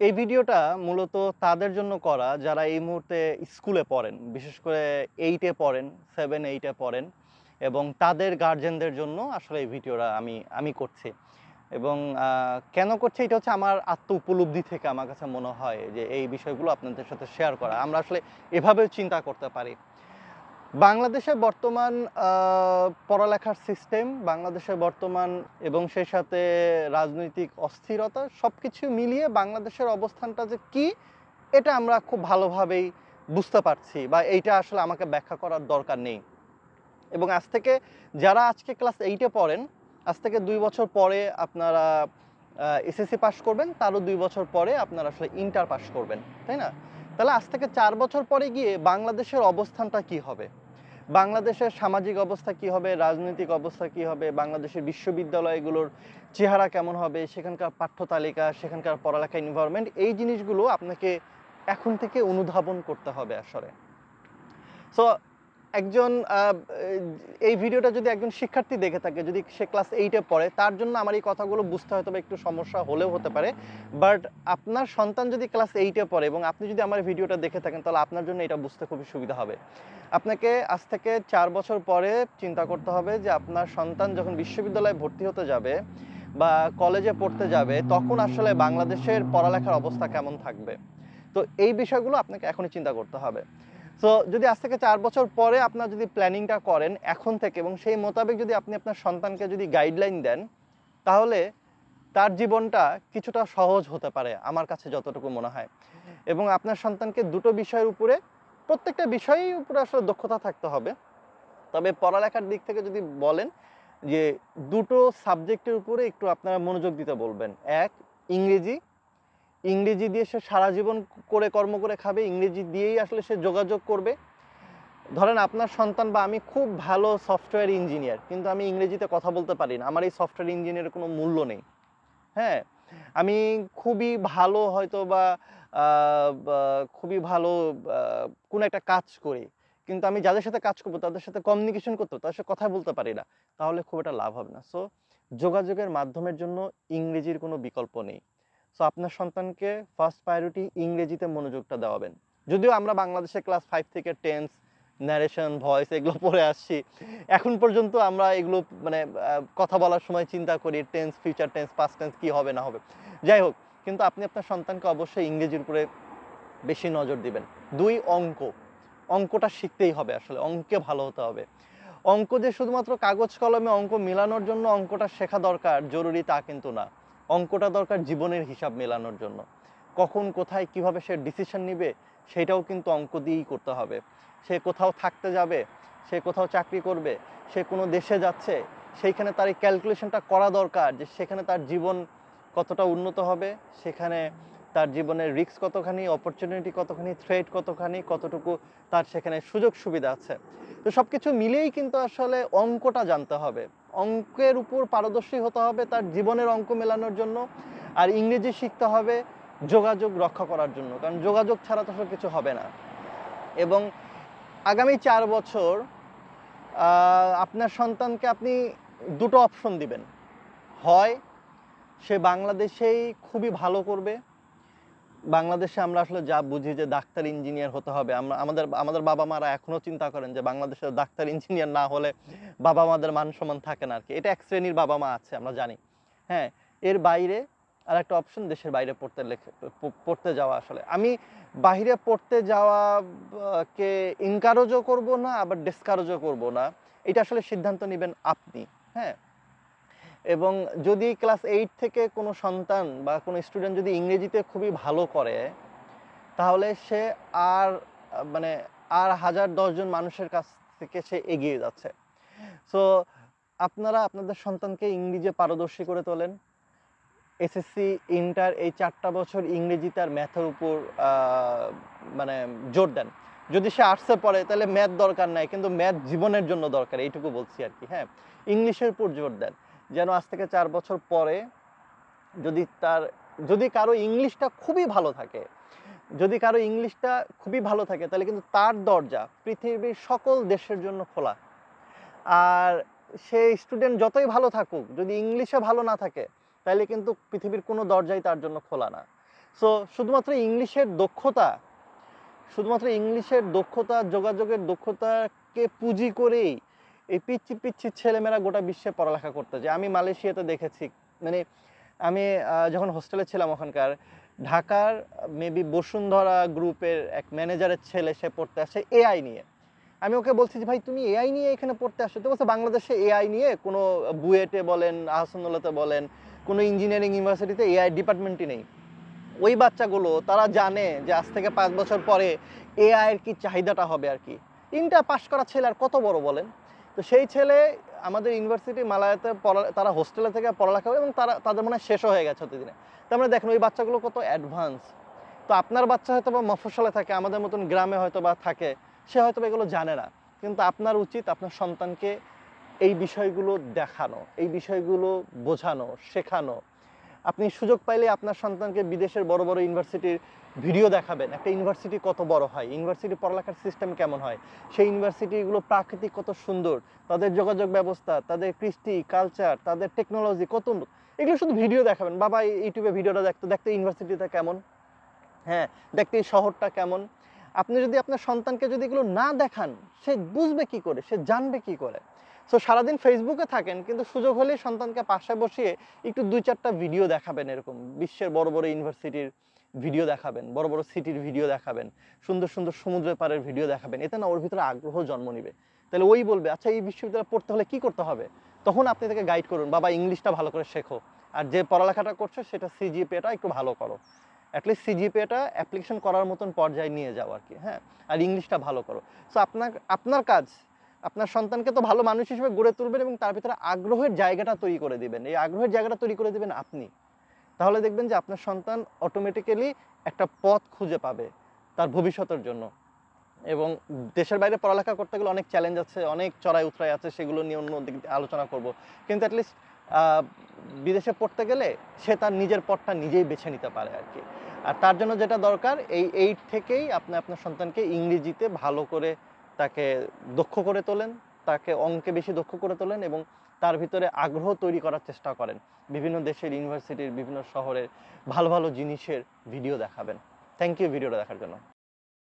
এই ভিডিওটা মূলত তাদের জন্য করা যারা এই মুহূর্তে স্কুলে পড়েন, বিশেষ করে এইটে পড়েন সেভেন এইটে পড়েন এবং তাদের গার্জেনদের জন্য আসলে এই ভিডিওটা আমি আমি করছি। এবং কেন করছি এটা হচ্ছে আমার আত্ম উপলব্ধি থেকে আমার কাছে মনে হয় যে এই বিষয়গুলো আপনাদের সাথে শেয়ার করা। আমরা আসলে এভাবেও চিন্তা করতে পারি। বাংলাদেশে বর্তমান পড়ালেখার সিস্টেম বাংলাদেশে বর্তমান এবং সেই সাথে রাজনৈতিক অস্থিরতা সব কিছু মিলিয়ে বাংলাদেশের অবস্থানটা যে কি, এটা আমরা খুব ভালোভাবেই বুঝতে পারছি বা এইটা আসলে আমাকে ব্যাখ্যা করার দরকার নেই। এবং আজ থেকে যারা আজকে ক্লাস এইটে পড়েন, আজ থেকে দুই বছর পরে আপনারা এসএসসি পাস করবেন, তারও দুই বছর পরে আপনারা আসলে ইন্টার পাস করবেন, তাই না? তাহলে আজ থেকে চার বছর পরে গিয়ে বাংলাদেশের অবস্থানটা কি হবে? বাংলাদেশের সামাজিক অবস্থা কি হবে, রাজনৈতিক অবস্থা কি হবে, বাংলাদেশের বিশ্ববিদ্যালয়গুলোর চেহারা কেমন হবে, সেখানকার পাঠ্য তালিকা, সেখানকার পড়ালেখা এনভায়রনমেন্ট এই জিনিসগুলো আপনাকে এখন থেকে অনুধাবন করতে হবে আসলে সো একজন এই ভিডিওটা যদি একজন শিক্ষার্থী দেখে থাকে, যদি সে ক্লাস এইটে পড়ে, তার জন্য আমার এই কথাগুলো বুঝতে হয়তো একটু সমস্যা হলেও হতে পারে। বাট আপনার সন্তান যদি ক্লাস এইটে পড়ে এবং আপনি যদি আমার ভিডিওটা দেখে থাকেন, তাহলে আপনার জন্য এটা বুঝতে খুবই সুবিধা হবে। আপনাকে আজ থেকে চার বছর পরে চিন্তা করতে হবে যে আপনার সন্তান যখন বিশ্ববিদ্যালয়ে ভর্তি হতে যাবে বা কলেজে পড়তে যাবে, তখন আসলে বাংলাদেশের পড়ালেখার অবস্থা কেমন থাকবে? তো এই বিষয়গুলো আপনাকে এখনই চিন্তা করতে হবে। সো যদি আজ থেকে চার বছর পরে আপনার যদি প্ল্যানিংটা করেন এখন থেকে এবং সেই মোতাবেক যদি আপনি আপনার সন্তানকে যদি গাইডলাইন দেন, তাহলে তার জীবনটা কিছুটা সহজ হতে পারে আমার কাছে যতটুকু মনে হয়। এবং আপনার সন্তানকে দুটো বিষয়ের উপরে, প্রত্যেকটা বিষয়ের উপরে আসলে দক্ষতা থাকতে হবে। তবে পড়ালেখার দিক থেকে যদি বলেন যে দুটো সাবজেক্টের উপরে একটু আপনারা মনোযোগ দিতে বলবেন। এক, ইংরেজি ইংরেজি দিয়ে সে সারা জীবন করে কর্ম করে খাবে, ইংরেজি দিয়েই আসলে সে যোগাযোগ করবে। ধরেন আপনার সন্তান বা আমি খুব ভালো সফটওয়্যার ইঞ্জিনিয়ার, কিন্তু আমি ইংরেজিতে কথা বলতে পারি না, আমার এই সফটওয়্যার ইঞ্জিনিয়ারের কোনো মূল্য নেই। হ্যাঁ আমি খুবই ভালো হয়তো বা খুবই ভালো কোনো একটা কাজ করি, কিন্তু আমি যাদের সাথে কাজ করব, তাদের সাথে কমিউনিকেশন করতে তাদের সাথে কথা বলতে পারি না, তাহলে খুব একটা লাভ হবে না। সো যোগাযোগের মাধ্যমের জন্য ইংরেজির কোনো বিকল্প নেই। সো আপনার সন্তানকে ফার্স্ট প্রায়োরিটি ইংরেজিতে মনোযোগটা দেওয়াবেন। যদিও আমরা বাংলাদেশে ক্লাস ফাইভ থেকে টেন্স ন্যারেশন ভয়েস এগুলো পড়ে আসছি, এখন পর্যন্ত আমরা এগুলো মানে কথা বলার সময় চিন্তা করি tense future tense past tense কি হবে না হবে। যাই হোক, কিন্তু আপনি আপনার সন্তানকে অবশ্যই ইংরেজির উপরে বেশি নজর দিবেন। দুই, অঙ্ক। অঙ্কটা শিখতেই হবে আসলে, অঙ্কে ভালো হতে হবে। অঙ্ক যে শুধুমাত্র কাগজ কলমে অঙ্ক মেলানোর জন্য অঙ্কটা শেখা দরকার, জরুরি তা কিন্তু না। অঙ্কটা দরকার জীবনের হিসাব মেলানোর জন্য। কখন, কোথায়, কীভাবে সে ডিসিশন নিবে, সেটাও কিন্তু অঙ্ক দিয়েই করতে হবে। সে কোথাও থাকতে যাবে, সে কোথাও চাকরি করবে, সে কোনো দেশে যাচ্ছে, সেইখানে তার এই ক্যালকুলেশনটা করা দরকার যে সেখানে তার জীবন কতটা উন্নত হবে, সেখানে তার জীবনের রিস্ক কতখানি অপরচুনিটি কতখানি থ্রেট কতখানি, কতটুকু তার সেখানে সুযোগ সুবিধা আছে। তো সব কিছু মিলেই কিন্তু আসলে অঙ্কটা জানতে হবে। অঙ্কের উপর পারদর্শী হতে হবে তার জীবনের অঙ্ক মেলানোর জন্য, আর ইংরেজি শিখতে হবে যোগাযোগ রক্ষা করার জন্য, কারণ যোগাযোগ ছাড়া তো কিছু হবে না। এবং আগামী চার বছর আপনার সন্তানকে আপনি দুটো অপশন দিবেন। হয় সে বাংলাদেশেই খুবই ভালো করবে বাংলাদেশে আমরা আসলে যা বুঝি যে ডাক্তার ইঞ্জিনিয়ার হতে হবে আমরা আমাদের আমাদের বাবা মারা এখনও চিন্তা করেন যে বাংলাদেশে ডাক্তার ইঞ্জিনিয়ার না হলে বাবা মাদের মান সম্মান থাকে না আর কি এটা এক শ্রেণির বাবা মা আছে আমরা জানি। হ্যাঁ এর বাইরে আর একটা অপশন দেশের বাইরে পড়তে লেখে পড়তে যাওয়া আসলে। আমি বাইরে পড়তে যাওয়া আহ, কে ইনকারেজও করব না আবার ডিসকারেজও করব না। এটা আসলে সিদ্ধান্ত নেবেন আপনি হ্যাঁ। এবং যদি ক্লাস এইট থেকে কোনো সন্তান বা কোনো স্টুডেন্ট যদি ইংরেজিতে খুবই ভালো করে, তাহলে সে আর মানে আর হাজার দশজন মানুষের কাছ থেকে সে এগিয়ে যাচ্ছে। সো আপনারা আপনাদের সন্তানকে ইংরেজি পারদর্শী করে তোলেন। এসএসসি ইন্টার এই চারটা বছর ইংরেজি তার ম্যাথের উপর মানে জোর দেন। যদি সে আর্টসে পড়ে, তাহলে ম্যাথ দরকার নাই, কিন্তু ম্যাথ জীবনের জন্য দরকার, এইটুকু বলছি আর কি হ্যাঁ? ইংলিশের উপর জোর দেন। যেন আজ থেকে চার বছর পরে যদি তার, যদি কারও ইংলিশটা খুবই ভালো থাকে, যদি কারও ইংলিশটা খুবই ভালো থাকে, তাহলে কিন্তু তার দরজা পৃথিবীর সকল দেশের জন্য খোলা। আর সেই স্টুডেন্ট যতই ভালো থাকুক, যদি ইংলিশে ভালো না থাকে, তাহলে কিন্তু পৃথিবীর কোনো দরজাই তার জন্য খোলা না। সো শুধুমাত্র ইংলিশের দক্ষতা, শুধুমাত্র ইংলিশের দক্ষতা, যোগাযোগের দক্ষতাকে পুঁজি করেই এই পিচ্ছি পিচ্ছি ছেলেমেয়েরা গোটা বিশ্বে পড়ালেখা করতে যায় আমি মালয়েশিয়াতে দেখেছি। মানে আমি যখন হোস্টেলে ছিলাম ওখানকার, ঢাকার মেবি বসুন্ধরা গ্রুপের এক ম্যানেজারের ছেলে, সে পড়তে আসে এআই নিয়ে। আমি ওকে বলছি যে, ভাই, তুমি এআই নিয়ে এখানে পড়তে আসছো তো বলছে, বাংলাদেশে এআই নিয়ে কোনো বুয়েটে বলেন আহসানুল্লাতে বলেন, কোনো ইঞ্জিনিয়ারিং ইউনিভার্সিটিতে এআই ডিপার্টমেন্টই নেই। ওই বাচ্চাগুলো, তারা জানে যে, আজ থেকে পাঁচ বছর পরে এআই এর কি চাহিদাটা হবে আর কি। ইন্টার পাশ করা ছেলে আর কত বড় বলেন? তো সেই ছেলে আমাদের ইউনিভার্সিটি মালায়াতে পড়া, তারা হোস্টেলে থেকে পড়ালেখা করে এবং তারা, তাদের মনে হয় শেষও হয়ে গেছে দিনে তার মানে দেখেন ওই বাচ্চাগুলো কত অ্যাডভান্স তো আপনার বাচ্চা হয়তো বা মফসলে থাকে, আমাদের মতন গ্রামে হয়তো বা থাকে, সে হয়তো এগুলো জানে না। কিন্তু আপনার উচিত আপনার সন্তানকে এই বিষয়গুলো দেখানো, এই বিষয়গুলো বোঝানো, শেখানো। আপনি সুযোগ পাইলে আপনার সন্তানকে বিদেশের বড় বড় ইউনিভার্সিটির ভিডিও দেখাবেন। একটা ইউনিভার্সিটি কত বড় হয়? ইউনিভার্সিটি পড়ালেখার সিস্টেম কেমন হয়? সেই ইউনিভার্সিটিগুলো প্রাকৃতিক কত সুন্দর, তাদের যোগাযোগ ব্যবস্থা, তাদের কৃষ্টি কালচার তাদের টেকনোলজি কত এগুলো শুধু ভিডিও দেখাবেন। বাবা ইউটিউবে ভিডিওটা দেখতে দেখতে ইউনিভার্সিটিটা কেমন? হ্যাঁ দেখতে এই শহরটা কেমন? আপনি যদি আপনার সন্তানকে যদি এগুলো না দেখান, সে বুঝবে কি করে? সে জানবে কি করে? সো সারাদিন ফেসবুকে থাকেন, কিন্তু সুযোগ হলে সন্তানকে পাশে বসিয়ে একটু দুই চারটা ভিডিও দেখাবেন এরকম। বিশ্বের বড় বড় ইউনিভার্সিটির ভিডিও দেখাবেন, বড় বড় সিটির ভিডিও দেখাবেন, সুন্দর সুন্দর সমুদ্রের পাড়ের ভিডিও দেখাবেন। এতে না ওর ভিতরে আগ্রহ জন্ম নিবে। তাহলে ওই বলবে আচ্ছা এই বিশ্ববিদ্যালয়ে পড়তে হলে কি করতে হবে? তখন আপনি তাকে গাইড করুন, বাবা ইংলিশটা ভালো করে শেখো। আর যে পড়ালেখাটা করছ, সেটা সিজিপিএটা একটু ভালো করো। অ্যাটলিস্ট সিজিপিএটা অ্যাপ্লিকেশন করার মতন পর্যায়ে নিয়ে যাও আর কি হ্যাঁ? আর ইংলিশটা ভালো করো। সো আপনার আপনার কাজ, আপনার সন্তানকে তো ভালো মানুষ হিসেবে গড়ে তুলবেন এবং তার ভিতরে আগ্রহের জায়গাটা তৈরি করে দিবেন। এই আগ্রহের জায়গাটা তৈরি করে দিবেন আপনি। তাহলে দেখবেন যে আপনার সন্তান অটোমেটিক্যালি একটা পথ খুঁজে পাবে তার ভবিষ্যতের জন্য। এবং দেশের বাইরে পড়ালেখা করতে গেলে অনেক চ্যালেঞ্জ আছে, অনেক চড়াই উতরাই আছে, সেগুলো নিয়ে অন্য দিক আলোচনা করব। কিন্তু অ্যাটলিস্ট বিদেশে পড়তে গেলে সে তার নিজের পথটা নিজেই বেছে নিতে পারে আর কি। আর তার জন্য যেটা দরকার, এই এইট থেকেই আপনি আপনার সন্তানকে ইংরেজিতে ভালো করে তাকে দক্ষ করে তোলেন, তাকে অঙ্কে বেশি দক্ষ করে তোলেন এবং তার ভিতরে আগ্রহ তৈরি করার চেষ্টা করেন। বিভিন্ন দেশের ইউনিভার্সিটির বিভিন্ন শহরের ভালো ভালো জিনিসের ভিডিও দেখাবেন। থ্যাংক ইউ ভিডিওটা দেখার জন্য।